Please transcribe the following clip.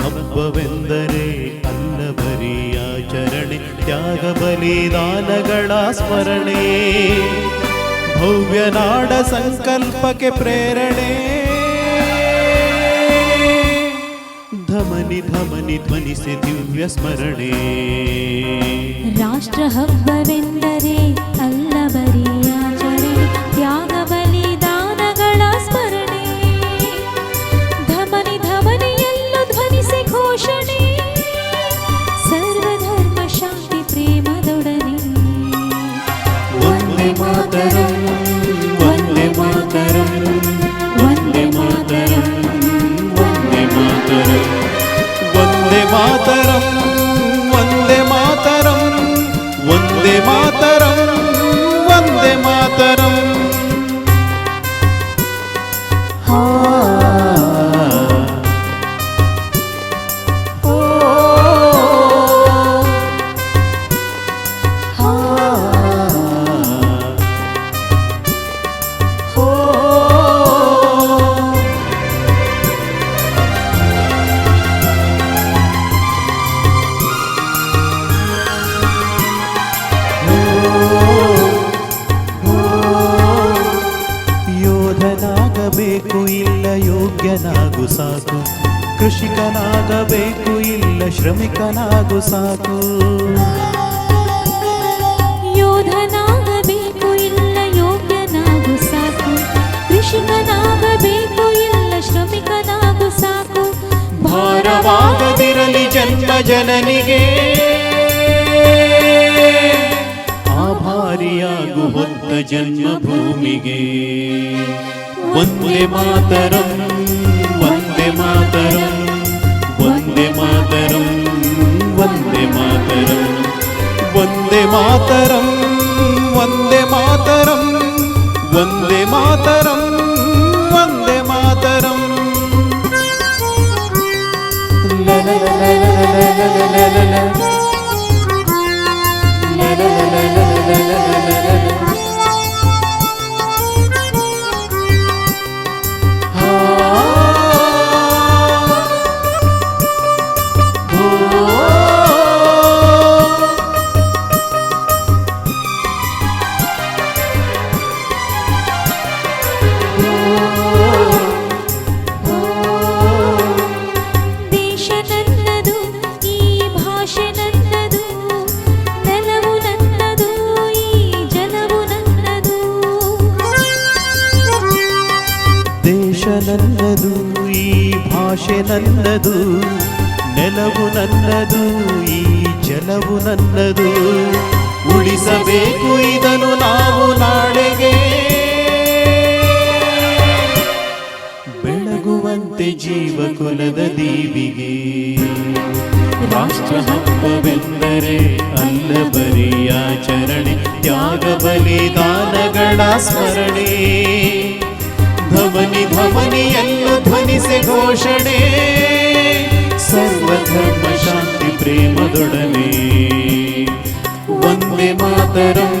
ಹಬ್ಬವೆಂದರೆ ಅಲ್ಲವರೇ ಆಚರಣೆ ತ್ಯಾಗ ಬಲಿದಾನಗಳ ಸ್ಮರಣೆ. ಭವ್ಯ ನಾಡ ಸಂಕಲ್ಪಕ್ಕೆ ಪ್ರೇರಣೆ. ಧಮನಿ ಧಮನಿ ಧ್ವನಿಸಿ ದಿವ್ಯ ಸ್ಮರಣೆ. ರಾಷ್ಟ್ರ ಹಬ್ಬವೆಂದರೆ ಅಲ್ಲ ಬರೀ ಯೋಧನಾಗಬೇಕು ಇಲ್ಲ ಯೋಗ್ಯನಾಗು ಸಾಕು. ಕೃಷಿಕನಾಗಬೇಕು ಇಲ್ಲ ಶ್ರಮಿಕನಾಗು ಸಾಕು. ಯೋಧನಾಗಬೇಕು ಇಲ್ಲ ಯೋಗ್ಯನಾಗು ಸಾಕು. ಕೃಷಿಕನಾಗಬೇಕು ಇಲ್ಲ ಶ್ರಮಿಕನಾಗು ಸಾಕು. ಭಾರವಾಗದಿರಲಿ ಜನ್ಮ ಜನನಿಗೆ. ಆಭಾರಿಯಾಗು ಹೊತ್ತ ಜನ್ಮ ಭೂಮಿಗೆ ವಂದೇ ಮಾತರಂ ವಂದೇ ಮಾತರಂ ವಂದೇ ಮಾತರಂ ವಂದೇ ಮಾತರಂ. ವಂದೇ ಮಾತರಂ ವಂದೇ ಮಾತರಂ ವಂದೇ ಮಾತರಂ. ನನ್ನದು ಈ ಭಾಷೆ ನನ್ನದು, ನೆಲವು ನನ್ನದು, ಈ ಜಲವು ನನ್ನದು. ಉಳಿಸಬೇಕು ಇದನ್ನು ನಾವು ನಾಳೆಗೆ. ಬೆಳಗುವಂತೆ ಜೀವಕುಲದ ದೀವಿಗೆ. ರಾಷ್ಟ್ರ ಹಬ್ಬವೆಂದರೆ ಅಲ್ಲ ಬರಿಯಾಚರಣೆ ತ್ಯಾಗ ಬಲಿದಾನಗಳ ಸ್ಮರಣೆ. ಧಮನಿ ಧಮನಿಯನ್ನು ಧ್ವನಿಸಿ ಘೋಷಣೆ ಸರ್ವಧರ್ಮ ಶಾಂತಿ ಪ್ರೇಮದೊಡನೆ ವಂದೇ ಮಾತರಂ